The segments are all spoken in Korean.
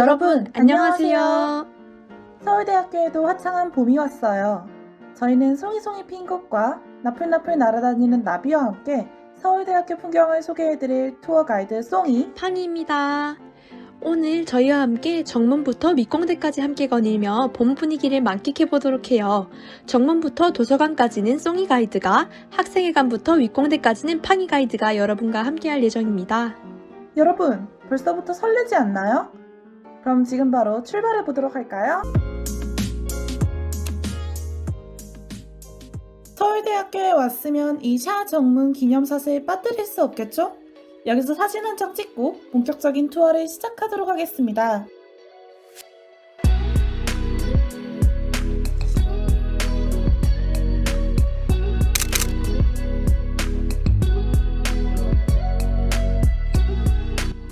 여러분, 안녕하세요. 서울대학교에도 화창한 봄이 왔어요. 저희는 송이송이 핀 꽃과 나풀나풀 날아다니는 나비와 함께 서울대학교 풍경을 소개해드릴 투어 가이드 송이. 팡이입니다. 오늘 저희와 함께 정문부터 밑공대까지 함께 거닐며 봄 분위기를 만끽해 보도록 해요. 정문부터 도서관까지는 송이 가이드가, 학생회관부터 윗공대까지는 팡이 가이드가 여러분과 함께 할 예정입니다. 여러분, 벌써부터 설레지 않나요? 그럼 지금 바로 출발해 보도록 할까요? 서울대학교에 왔으면 이 샤 정문 기념사슬 빠뜨릴 수 없겠죠? 여기서 사진 한 장 찍고 본격적인 투어를 시작하도록 하겠습니다.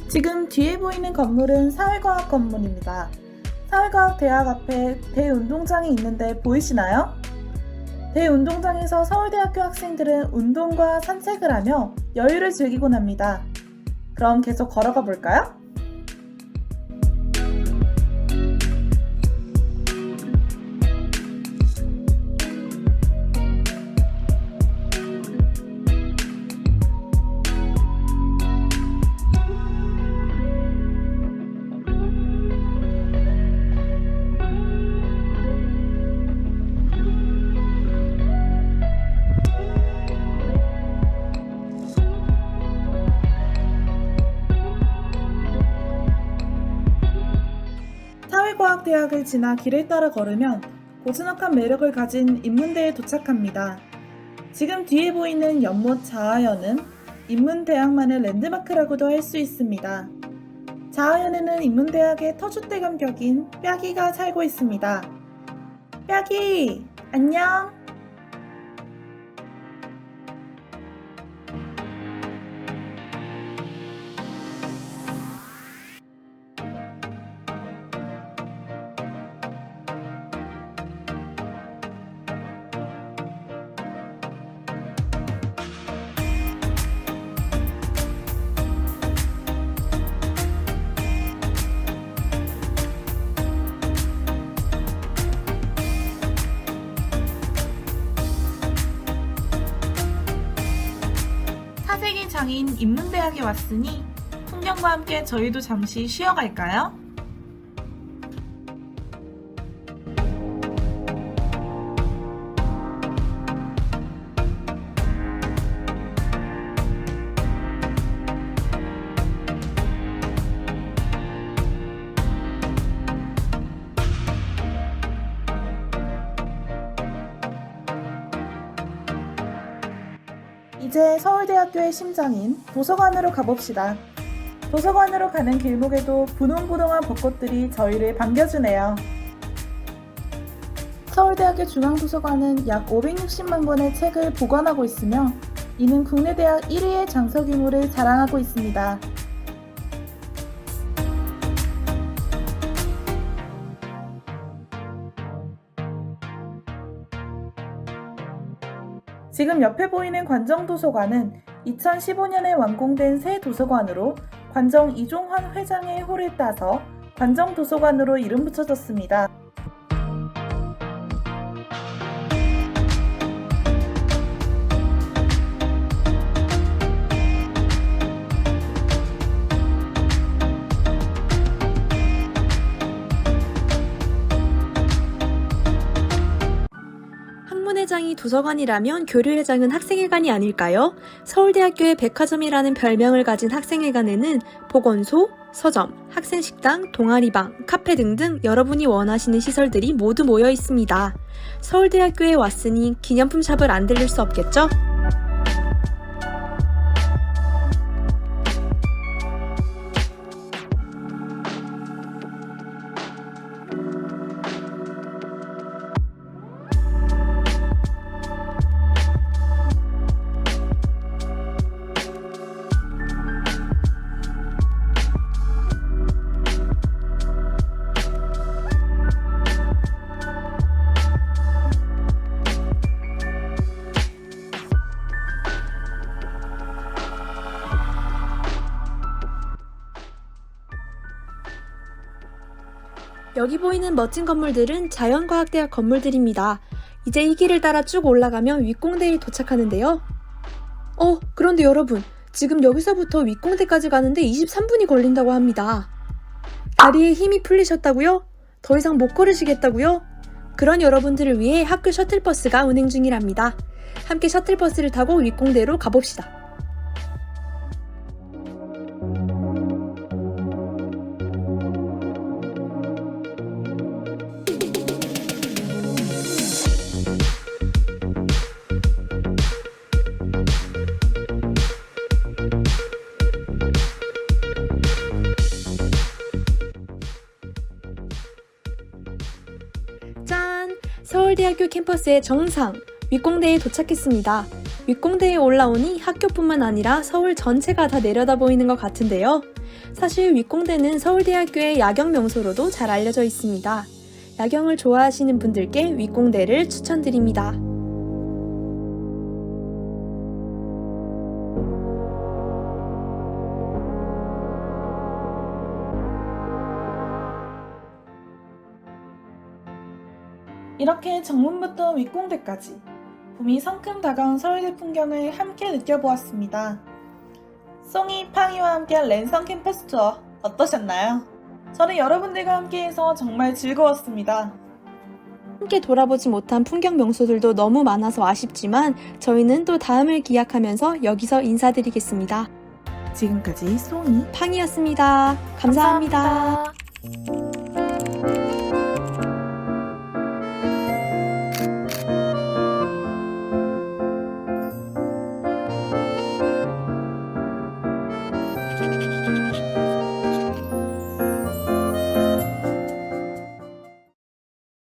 지금 뒤에 보이는 건물은 사회과학 건물입니다. 사회과학 대학 앞에 대운동장이 있는데 보이시나요? 대운동장에서 서울대학교 학생들은 운동과 산책을 하며 여유를 즐기곤 합니다. 그럼 계속 걸어가 볼까요? 과학대학을 지나 길을 따라 걸으면 고즈넉한 매력을 가진 인문대에 도착합니다. 지금 뒤에 보이는 연못 자하연은 인문대학만의 랜드마크라고도 할 수 있습니다. 자하연에는 인문대학의 터줏대 감 격인 뼈기가 살고 있습니다. 뼈기, 안녕! 장인 인문대학에 왔으니 풍경과 함께 저희도 잠시 쉬어갈까요? 이제 서울대학교의 심장인 도서관으로 가봅시다. 도서관으로 가는 길목에도 분홍분홍한 벚꽃들이 저희를 반겨주네요. 서울대학교 중앙도서관은 약 560만 권의 책을 보관하고 있으며 이는 국내 대학 1위의 장서 규모를 자랑하고 있습니다. 지금 옆에 보이는 관정도서관은 2015년에 완공된 새 도서관으로 관정 이종환 회장의 호를 따서 관정도서관으로 이름 붙여졌습니다. 도서관이라면 교류회장은 학생회관이 아닐까요? 서울대학교의 백화점이라는 별명을 가진 학생회관에는 보건소, 서점, 학생식당, 동아리방, 카페 등등 여러분이 원하시는 시설들이 모두 모여 있습니다. 서울대학교에 왔으니 기념품 샵을 안 들릴 수 없겠죠? 여기 보이는 멋진 건물들은 자연과학대학 건물들입니다. 이제 이 길을 따라 쭉 올라가면 윗공대에 도착하는데요. 어, 그런데 여러분, 지금 여기서부터 윗공대까지 가는데 23분이 걸린다고 합니다. 다리에 힘이 풀리셨다고요? 더 이상 못 걸으시겠다고요? 그런 여러분들을 위해 학교 셔틀버스가 운행 중이랍니다. 함께 셔틀버스를 타고 윗공대로 가봅시다. 서울대학교 캠퍼스의 정상, 윗공대에 도착했습니다. 윗공대에 올라오니 학교뿐만 아니라 서울 전체가 다 내려다 보이는 것 같은데요. 사실 윗공대는 서울대학교의 야경 명소로도 잘 알려져 있습니다. 야경을 좋아하시는 분들께 윗공대를 추천드립니다. 이렇게 정문부터 윗공대까지 봄이 성큼 다가온 서울대 풍경을 함께 느껴보았습니다. 송이, 팡이와 함께한 랜선 캠퍼스 투어 어떠셨나요? 저는 여러분들과 함께해서 정말 즐거웠습니다. 함께 돌아보지 못한 풍경 명소들도 너무 많아서 아쉽지만 저희는 또 다음을 기약하면서 여기서 인사드리겠습니다. 지금까지 송이, 팡이었습니다 감사합니다. 감사합니다.